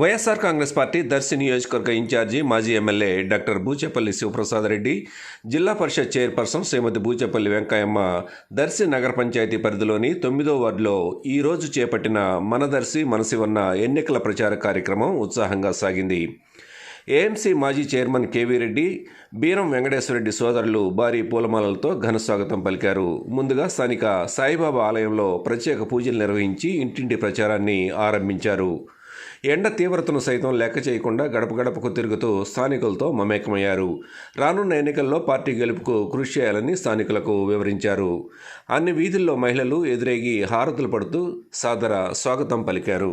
YSR Congress party Darsi నియోజకవర్గ incharge మాజీ MLA doctor Buchepalli Sivaprasad Reddy zilla parishad chairperson Srimathi Buchepalli Venkayamma Darsi నగర పంచాయతీ పరిధిలోని తొమ్మిదో వార్డులో ఈరోజు చేపట్టిన మన దర్శి మనసివన్న ఎన్నికల ప్రచార కార్యక్రమం ఉత్సాహంగా సాగింది. ఏఎంసీ మాజీ చైర్మన్ కేవీ రెడ్డి బీరం వెంకటేశ్వరరెడ్డి సోదరులు భారీ పూలమాలలతో ఘన స్వాగతం పలికారు. ముందుగా స్థానిక సాయిబాబా ఆలయంలో ప్రత్యేక పూజలు నిర్వహించి ఇంటింటి ప్రచారాన్ని ఆరంభించారు. ఎండ తీవ్రతను సైతం లెక్క చేయకుండా గడప గడపకు తిరుగుతూ స్థానికులతో మమేకమయ్యారు. రానున్న ఎన్నికల్లో పార్టీ గెలుపుకు కృషి చేయాలని స్థానికులకు వివరించారు. అన్ని వీధుల్లో మహిళలు ఎదురేగి హారతులు పడుతూ సాదర స్వాగతం పలికారు.